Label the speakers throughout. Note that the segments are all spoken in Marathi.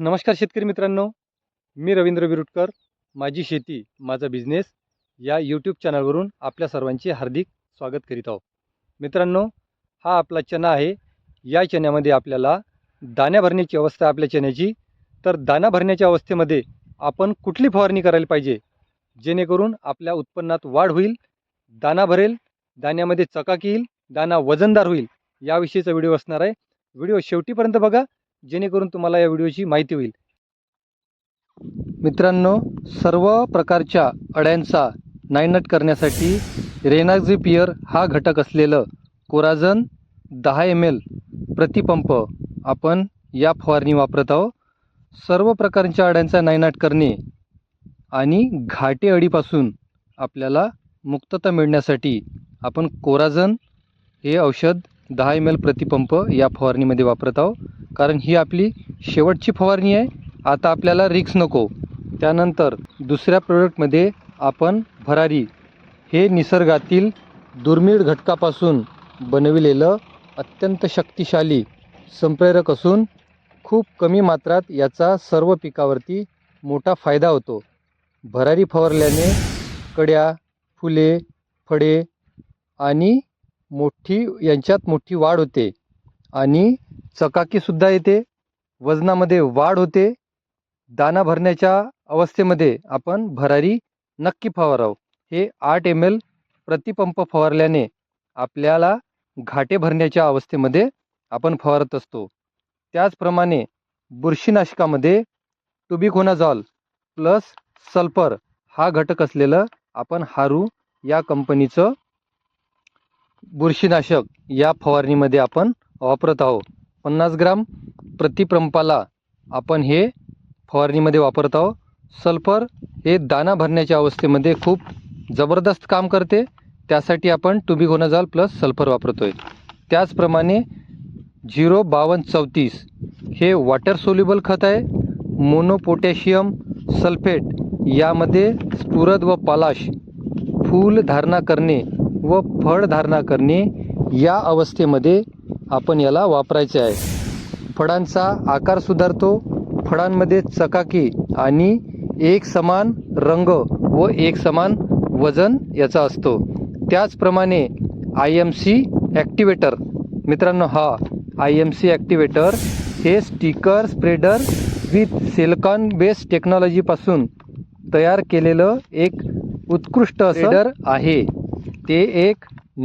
Speaker 1: नमस्कार शेतकरी मित्रांनो मी रवींद्र बिरुटकर माझी शेती माझा बिझनेस या यूट्यूब चॅनलवरून आपल्या सर्वांचे हार्दिक स्वागत करीत आहो मित्रांनो हा आपला चना आहे. या चण्यामध्ये आपल्याला दाण्या भरण्याची अवस्था आहे आपल्या चण्याची. तर दाणा भरण्याच्या अवस्थेमध्ये आपण कुठली फवारणी करायला पाहिजे? जेणेकरून आपल्या उत्पन्नात वाढ होईल दाना भरेल दाण्यामध्ये चकाकी येईल दाना वजनदार होईल याविषयीचा व्हिडिओ असणार आहे. व्हिडिओ शेवटीपर्यंत बघा. जेणेकरून तुम्हाला या व्हिडिओची माहिती होईल. मित्रांनो सर्व प्रकारच्या अड्यांचा नायनट करण्यासाठी रेनाझिपियर हा घटक असलेलं कोराझन दहा एम एल प्रतिपंप आपण या फवारणी वापरत आहोत. सर्व प्रकारच्या अड्यांचा नायनाट करणे आणि घाटे अडीपासून आपल्याला मुक्तता मिळण्यासाठी आपण कोराझन हे औषध दहा एम एल प्रतिपंप या फवारणीमध्ये वापरत आहोत. कारण ही आपली शेवटची फवारणी आहे. आता आपल्याला रिक्स नको. त्यानंतर दुसऱ्या प्रोडक्टमध्ये आपण भरारी हे निसर्गातील दुर्मिळ घटकापासून बनविलेलं अत्यंत शक्तिशाली संप्रेरक असून खूप कमी मात्रात याचा सर्व पिकावरती मोठा फायदा होतो. भरारी फवारल्याने कड्या फुले फळे आणि मोठी यांच्यात मोठी वाढ होते. आणि चकाकीसुद्धा येते. वजनामध्ये वाढ होते. दाना भरण्याच्या अवस्थेमध्ये आपण भरारी नक्की फवारावं. हे आठ एम एल प्रतिपंप फवारल्याने आपल्याला घाटे भरण्याच्या अवस्थेमध्ये आपण फवारत असतो. त्याचप्रमाणे बुरशीनाशकामध्ये टुबिकोनाझॉल प्लस सल्फर हा घटक असलेलं आपण हारू या कंपनीचं बुरशीनाशक या फवारणीमध्ये आपण वापरत आहोत. पन्नास ग्राम प्रतिप्रंपाला आपण हे फवारणीमध्ये वापरत आहोत. सल्फर हे दाना भरण्याच्या अवस्थेमध्ये खूप जबरदस्त काम करते. त्यासाठी आपण टुबिकोनाझॉल प्लस सल्फर वापरतो आहे त्याचप्रमाणे झिरो बावन्न चौतीस हे वॉटर सोल्युबल खत आहे. मोनोपोटॅशियम सल्फेट यामध्ये स्फुरद व पालाश फूल धारणा करणे व फळ धारणा करणे या अवस्थेमध्ये आपण याला वापरायचे आहे. फळांचा आकार सुधारतो फळांमध्ये चकाकी आणि एक समान रंग व एक समान वजन याचा असतो. त्याचप्रमाणे आय एम सी ॲक्टिवेटर. मित्रांनो हा आय एम सी ॲक्टिवेटर हे sticker spreader with silicone base टेक्नॉलॉजीपासून तयार केलेलं एक उत्कृष्ट स्प्रेडर आहे. ते एक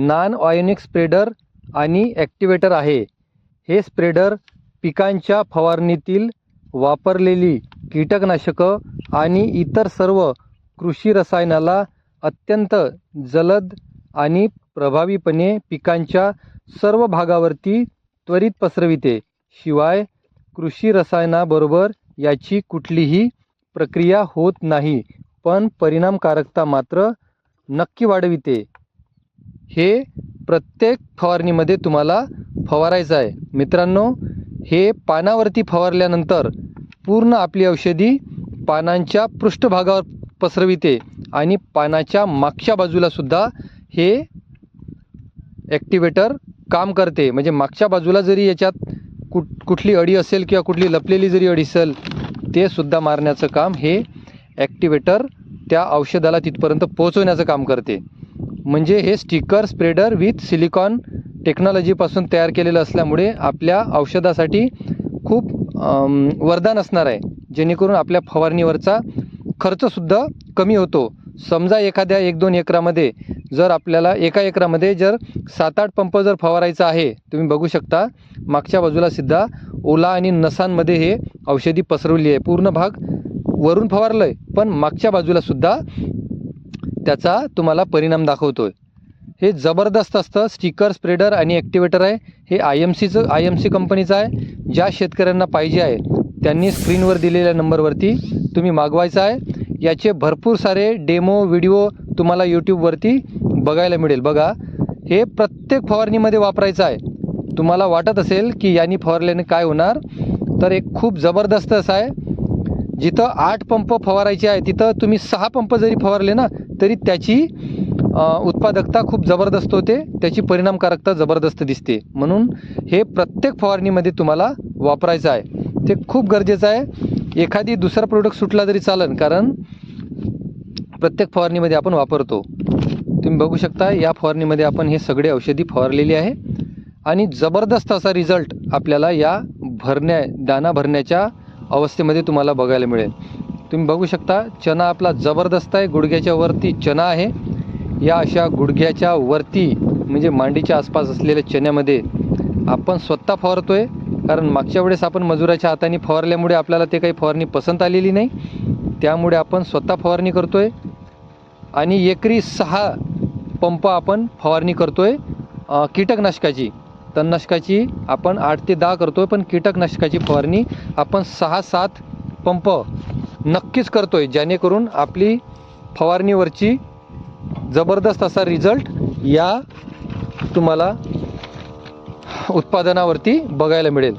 Speaker 1: नॉन ऑयोनिक स्प्रेडर आणि ॲक्टिवेटर आहे. हे स्प्रेडर पिकांच्या फवारणीतील वापरलेली कीटकनाशकं आणि इतर सर्व कृषी रसायनाला अत्यंत जलद आणि प्रभावीपणे पिकांच्या सर्व भागावरती त्वरित पसरविते. शिवाय कृषी रसायनाबरोबर याची कुठलीही प्रक्रिया होत नाही पण परिणामकारकता मात्र नक्की वाढविते. हे प्रत्येक फवारणीमध्ये तुम्हाला फवारायचं आहे. मित्रांनो हे पानावरती फवारल्यानंतर पूर्ण आपली औषधी पानांच्या पृष्ठभागावर पसरविते आणि पानाच्या मागच्या बाजूलासुद्धा हे ॲक्टिवेटर काम करते. म्हणजे मागच्या बाजूला जरी याच्यात कुठ कुठली अडी असेल किंवा कुठली लपलेली जरी अडी असेल ते सुद्धा मारण्याचं काम हे ॲक्टिवेटर त्या औषधाला तिथपर्यंत पोहोचवण्याचं काम करते. म्हणजे हे स्टिकर स्प्रेडर विथ सिलिकॉन टेक्नॉलॉजीपासून तयार केलेलं असल्यामुळे आपल्या औषधासाठी खूप वरदान असणार आहे. जेणेकरून आपल्या फवारणीवरचा खर्चसुद्धा कमी होतो. समजा एखाद्या एक दोन एकरामध्ये जर आपल्याला एका एकरामध्ये जर सात आठ पंप जर फवारायचा आहे तुम्ही बघू शकता मागच्या बाजूला सुद्धा ओला आणि नसांमध्ये हे औषधी पसरवली आहे. पूर्ण भाग वरून फवारलं आहे पण मागच्या बाजूला सुद्धा त्याचा तुम्हाला परिणाम दाखवतोय. हे जबरदस्त असतं. स्टिकर स्प्रेडर आणि ॲक्टिवेटर आहे. हे आय एम सीचं आय एम सी कंपनीचं आहे. ज्या शेतकऱ्यांना पाहिजे आहे त्यांनी स्क्रीनवर दिलेल्या नंबरवरती तुम्ही मागवायचं आहे. याचे भरपूर सारे डेमो व्हिडिओ तुम्हाला यूट्यूबवरती बघायला मिळेल. बघा हे प्रत्येक फवारणीमध्ये वापरायचं आहे. तुम्हाला वाटत असेल की यांनी फवारल्याने काय होणार? तर एक खूप जबरदस्त असं आहे. जिथं आठ पंप फवारायचे आहे तिथं तुम्ही सहा पंप जरी फवारले ना तरी त्याची उत्पादकता खूप जबरदस्त होते त्याची परिणामकारकता जबरदस्त दिसते. म्हणून हे प्रत्येक फवारणीमध्ये तुम्हाला वापरायचं आहे. ते खूप गरजेचं आहे. एखादी दुसरा प्रोडक्ट सुटला तरी चालेल कारण प्रत्येक फवारणीमध्ये आपण वापरतो. तुम्ही बघू शकता या फवारणीमध्ये आपण हे सगळे औषधी फवारलेली आहे. आणि जबरदस्त असा रिझल्ट आपल्याला या भरण्या दाना भरण्याच्या अवस्थेमध्ये तुम्हाला बघायला मिळेल. तुम्ही बघू शकता चना आपला जबरदस्त आहे. गुडघ्याच्या वरती चना आहे. या अशा गुडघ्याच्या वरती म्हणजे मांडीच्या आसपास असलेल्या चण्यामध्ये आपण स्वतः फवारतोय. कारण मागच्या वेळेस आपण मजुराच्या हाताने फवारल्यामुळे आपल्याला ते काही फवारणी पसंत आलेली नाही. त्यामुळे आपण स्वतः फवारणी करतोय. आणि एकरी सहा पंप आपण फवारणी करतोय आहे कीटकनाशकाची. तणनाशकाची आपण आठ ते दहा करतो पण कीटकनाशकाची फवारणी आपण सहा सात पंप नक्कीच करतो आहे जेणेकरून आपली फवारणीवरची जबरदस्त असा रिझल्ट या तुम्हाला उत्पादनावरती बघायला मिळेल.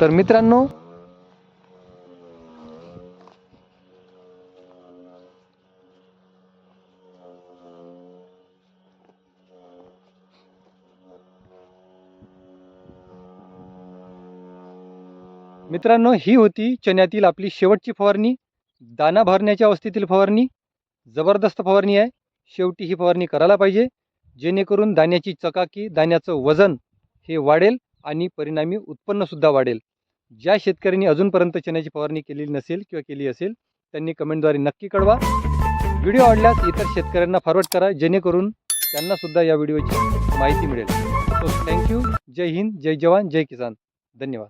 Speaker 1: तर मित्रांनो मित्रांनो ही होती चण्यातील आपली शेवटची फवारणी. दाना भरण्याच्या अवस्थेतील फवारणी. जबरदस्त फवारणी आहे. शेवटी ही फवारणी करायला पाहिजे. जेणेकरून दाण्याची चकाकी दाण्याचं वजन हे वाढेल आणि परिणामी उत्पन्नसुद्धा वाढेल. ज्या शेतकऱ्यांनी अजूनपर्यंत चण्याची फवारणी केलेली नसेल किंवा केली असेल त्यांनी कमेंटद्वारे नक्की कळवा. व्हिडिओ आवडल्यास इतर शेतकऱ्यांना फॉरवर्ड करा जेणेकरून त्यांनासुद्धा या व्हिडिओची माहिती मिळेल. सो थँक्यू जय हिंद जय जवान जय किसान. धन्यवाद.